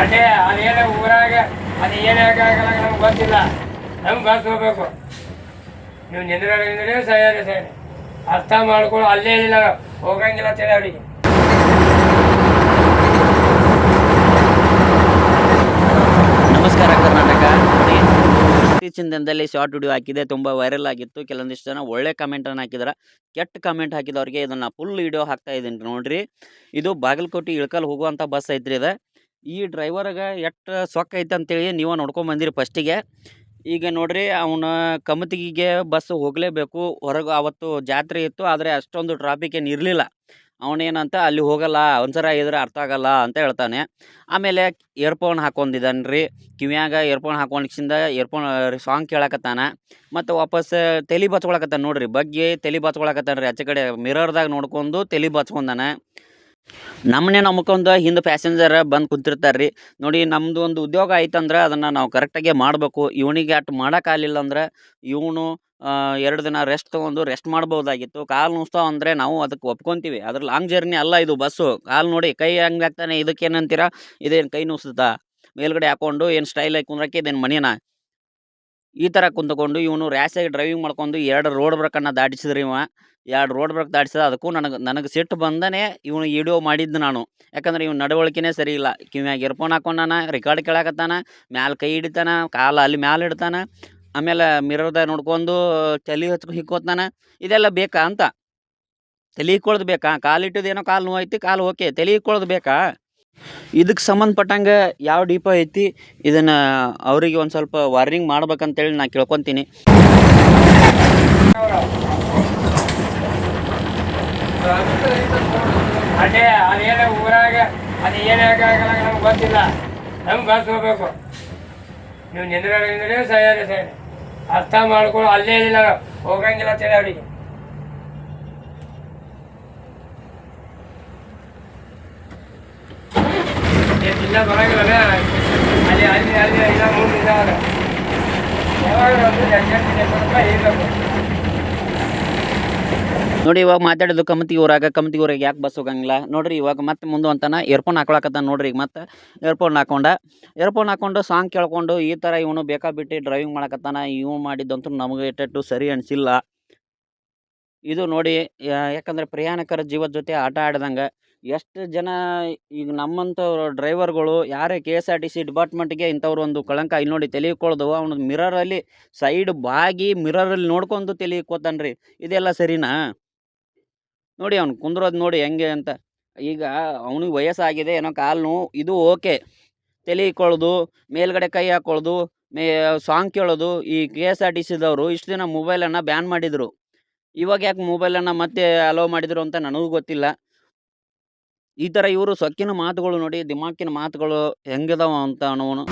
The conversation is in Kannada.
ಅದೇ ಅದೇನೇ ಊರಾಗ ಅದು ಏನೇ ಆಗಲ್ಲ ನಮ್ಗೆ ಗೊತ್ತಿಲ್ಲ. ನಮ್ಗೆ ಬಸ್ ಹೋಗ್ಬೇಕು ನೀವು ನಿಂದ್ರೆ ನಿಂದ್ರೆ ಸರಿ. ಅರ್ಥ ಮಾಡ್ಕೊಳ್ಳೋ ಅಲ್ಲೇ ಇಲ್ಲ, ಹೋಗಂಗಿಲ್ಲ ಅಂತೇಳಿ ಅವರಿಗೆ. ನಮಸ್ಕಾರ ಕರ್ನಾಟಕ. ಇತ್ತೀಚಿನ ದಿನದಲ್ಲಿ ಶಾರ್ಟ್ ವಿಡಿಯೋ ಹಾಕಿದೆ, ತುಂಬ ವೈರಲ್ ಆಗಿತ್ತು. ಕೆಲವೊಂದಿಷ್ಟು ಜನ ಒಳ್ಳೆ ಕಮೆಂಟನ್ನು ಹಾಕಿದಾರೆ. ಕೆಟ್ಟ ಕಮೆಂಟ್ ಹಾಕಿದವ್ರಿಗೆ ಇದನ್ನು ಫುಲ್ ವಿಡಿಯೋ ಹಾಕ್ತಾ ಇದ್ದೀನಿ ನೋಡ್ರಿ. ಇದು ಬಾಗಲಕೋಟೆ ಇಳ್ಕಲ್ ಹೋಗುವಂಥ ಬಸ್ ಐತ್ರಿ ಇದು. ಈ ಡ್ರೈವರ್ಗೆ ಎಷ್ಟು ಸೊಕ್ಕ ಐತೆ ಅಂತೇಳಿ ನೀವು ನೋಡ್ಕೊಂಡ್ ಬಂದಿರಿ ಫಸ್ಟಿಗೆ. ಈಗ ನೋಡ್ರಿ ಅವನ ಕಮತಿಗೆ ಬಸ್ ಹೋಗಲೇಬೇಕು. ಹೊರಗೆ ಅವತ್ತು ಜಾತ್ರೆ ಇತ್ತು, ಆದರೆ ಅಷ್ಟೊಂದು ಟ್ರಾಫಿಕ್ ಏನು ಇರಲಿಲ್ಲ. ಅವನೇನಂತ ಅಲ್ಲಿ ಹೋಗಲ್ಲ ಒಂದ್ಸರ ಇದ್ರೆ ಅರ್ಥ ಆಗಲ್ಲ ಅಂತ ಹೇಳ್ತಾನೆ. ಆಮೇಲೆ ಇಯರ್ಫೋನ್ ಹಾಕೊಂಡಿದ್ದಾನೆ ರೀ ಕಿವಿಯಾಗ ಇಯರ್ಫೋನ್ ಹಾಕೊಂಡಿಸಿಂದ ಇಯರ್ಫೋನ್ ಸಾಂಗ್ ಕೇಳಕತ್ತಾನ. ಮತ್ತು ವಾಪಸ್ ತಲೆ ಬಚ್ಕೊಳಕತ್ತಾನ ನೋಡ್ರಿ. ಬಗ್ಗೆ ತಲೆ ಬಚ್ಕೊಳಕತ್ತಾನ ರೀ ಆಚೆ ಕಡೆ ಮಿರರ್ದಾಗ ನೋಡ್ಕೊಂಡು ತಲೆ ಬಚ್ಕೊಂಡಾನ. ನಮ್ಮನ್ನೇ ನಂಬ್ಕೊಂಡು ಹಿಂದೆ ಪ್ಯಾಸೆಂಜರ್ ಬಂದು ಕುಂತಿರ್ತಾರೆ ರೀ ನೋಡಿ ನಮ್ಮದು ಒಂದು ಉದ್ಯೋಗ ಐತಂದ್ರೆ ಅದನ್ನು ನಾವು ಕರೆಕ್ಟಾಗೆ ಮಾಡಬೇಕು. ಇವನಿಗೆ ಅಷ್ಟು ಮಾಡೋಕ್ಕಾಗಲಿಲ್ಲ ಅಂದ್ರೆ ಇವನು ಎರಡು ದಿನ ರೆಸ್ಟ್ ತೊಗೊಂಡು ರೆಸ್ಟ್ ಮಾಡ್ಬೋದಾಗಿತ್ತು. ಕಾಲು ನೋಸ್ತಾವ ಅಂದರೆ ನಾವು ಅದಕ್ಕೆ ಒಪ್ಕೊತೀವಿ. ಅದ್ರ ಲಾಂಗ್ ಜರ್ನಿ ಅಲ್ಲ ಇದು ಬಸ್ಸು ಕಾಲು ನೋಡಿ, ಕೈ ಹಂಗೆ ಆಗ್ತಾನೆ ಇದಕ್ಕೆ ಏನಂತೀರ ಇದೇನು ಕೈ ನೋಸ್ತದ ಮೇಲ್ಗಡೆ ಹಾಕೊಂಡು ಏನು ಸ್ಟೈಲ್ ಆಗಿ ಕುಂದ್ರಕ್ಕೆ ಇದೇನು ಮನಿನ? ಈ ಥರ ಕುಂತ್ಕೊಂಡು ಇವನು ರ್ಯಾಸಾಗಿ ಡ್ರೈವಿಂಗ್ ಮಾಡ್ಕೊಂಡು ಎರಡು ರೋಡ್ ಬ್ರೇಕನ್ನು ದಾಟಿಸಿದ್ರಿ ಇವ. ಎರಡು ರೋಡ್ ಬ್ರೇಕ್ ದಾಟಿಸಿದ ಅದಕ್ಕೂ ನನಗೆ ನನಗೆ ಸಿಟ್ಟು ಬಂದನೇ ಇವನು ವಿಡಿಯೋ ಮಾಡಿದ್ದು ನಾನು. ಯಾಕಂದ್ರೆ ಇವ್ನ ನಡವಳಿಕೆನೇ ಸರಿ ಇಲ್ಲ. ಕಿವ್ಯಾಗ ಇಯರ್ಫೋನ್ ಹಾಕೊಂಡಾನ ರೆಕಾರ್ಡ್ ಕೇಳಾಕತ್ತಾನ, ಮ್ಯಾಲ ಕೈ ಹಿಡಿತಾನ, ಕಾಲು ಅಲ್ಲಿ ಮ್ಯಾಲ ಇಡ್ತಾನ, ಆಮೇಲೆ ಮಿರರ್ದಾಗ ನೋಡ್ಕೊಂಡು ಚಲಿ ಹಚ್ಕೊ ಹಿಕ್ಕೋತಾನ. ಇದೆಲ್ಲ ಬೇಕಾ ಅಂತ? ತಲೆ ಇಕ್ಕೊಳ್ಳೋದು ಬೇಕಾ? ಕಾಲು ಇಟ್ಟಿದ್ದೇನೋ ಕಾಲು ನೋವು ಐತಿ, ಕಾಲು ಓಕೆ ತಲೆ ಇಕ್ಕೊಳ್ಳೋದು ಬೇಕಾ? ಇದಕ್ಕೆ ಸಂಬಂಧಪಟ್ಟಂಗೆ ಯಾವ ಡಿಪೋ ಐತಿ, ಇದನ್ನು ಅವರಿಗೆ ಒಂದು ಸ್ವಲ್ಪ ವಾರ್ನಿಂಗ್ ಮಾಡ್ಬೇಕಂತೇಳಿ ನಾನು ಕೇಳ್ಕೊತೀನಿ. ಅದೇ ಅದೇನೇ ಊರಾಗ, ಅದು ಏನೇ ಆಗಲ್ಲ ನಮ್ಗೆ ಗೊತ್ತಿಲ್ಲ. ನಮ್ಗೆ ಬಸ್ ಹೋಗ್ಬೇಕು ನೀವು ನಿಂದ್ರೆ ನಿಂದ್ರೆ ಸರಿ ಸರಿ. ಅರ್ಥ ಮಾಡ್ಕೊಳ್ಳೋ, ಅಲ್ಲೇ ಇಲ್ಲ ಹೋಗಂಗಿಲ್ಲ ಅಂತೇಳಿ ಅವರಿಗೆ. ಬರಂಗಿಲ್ಲ ಅಲ್ಲಿ ಅಲ್ಲಿ ಅಲ್ಲಿ ಮೂರು ನೋಡಿ, ಇವಾಗ ಮಾತಾಡೋದು ಕಮತಿ ಊರಾಗ ಕಮತಿ ಊರಾಗ ಯಾಕೆ ಬಸ್ ಹೋಗಂಗಿಲ್ಲ? ನೋಡ್ರಿ, ಇವಾಗ ಮತ್ತೆ ಮುಂದೆ ಅಂತಾನ ಇಯರ್ಫೋನ್ ಹಾಕೊಳಕತ್ತಾನ ನೋಡ್ರಿ, ಈಗ ಮತ್ತೆ ಇಯರ್ಫೋನ್ ಹಾಕೊಂಡ. ಇಯರ್ಫೋನ್ ಹಾಕೊಂಡು ಸಾಂಗ್ ಕೇಳ್ಕೊಂಡು ಈ ಥರ ಇವನು ಬೇಕಾಬಿಟ್ಟು ಡ್ರೈವಿಂಗ್ ಮಾಡಕತ್ತಾನ, ಇವು ಮಾಡಿದ್ದಂತೂ ನಮಗೆ ಇಟ್ಟು ಸರಿ ಅನಿಸಿಲ್ಲ. ಇದು ನೋಡಿ ಯಾಕಂದ್ರೆ ಪ್ರಯಾಣಿಕರ ಜೀವದ ಜೊತೆ ಆಟ ಆಡ್ದಂಗೆ ಎಷ್ಟು ಜನ ಈಗ ನಮ್ಮಂಥ ಡ್ರೈವರ್ಗಳು, ಯಾರೇ K S R T C ಡಿಪಾರ್ಟ್ಮೆಂಟ್ಗೆ ಇಂಥವ್ರು ಒಂದು ಕಳಂಕ ಇಲ್ಲಿ ನೋಡಿ ತೆಲಿಕೊಳ್ದು ಅವನು ಮಿರರಲ್ಲಿ ಸೈಡ್ ಬಾಗಿ ಮಿರರಲ್ಲಿ ನೋಡ್ಕೊಂಡು ತೆಲಿಕೋತಾನೆ ರೀ ಇದೆಲ್ಲ ಸರಿನಾ? ನೋಡಿ ಅವ್ನು ಕುಂದ್ರೋದು ನೋಡಿ ಹೆಂಗೆ ಅಂತ. ಈಗ ಅವನಿಗೆ ವಯಸ್ಸಾಗಿದೆ, ಏನೋ ಕಾಲು ನೋವು ಇದು ಓಕೆ. ತಲೆ ಮೇಲ್ಗಡೆ ಕೈ ಹಾಕೊಳ್ಳೋದು ಮೇ, ಸಾಂಗ್ ಕೇಳೋದು, ಈ ಕೆ ಎಸ್ ಆರ್ ಟಿ ಸಿದವರು ಇಷ್ಟು ದಿನ ಮೊಬೈಲನ್ನು ಬ್ಯಾನ್ ಮಾಡಿದರು. ಇವಾಗ ಯಾಕೆ ಮೊಬೈಲನ್ನು ಮತ್ತೆ ಅಲೋ ಮಾಡಿದರು ಅಂತ ನನಗೂ ಗೊತ್ತಿಲ್ಲ. ಈ ಥರ ಇವರು ಸೊಕ್ಕಿನ ಮಾತುಗಳು ನೋಡಿ ದಿಮಾಕಿನ ಮಾತುಗಳು ಹೆಂಗಿದಾವ ಅಂತ ಅವನು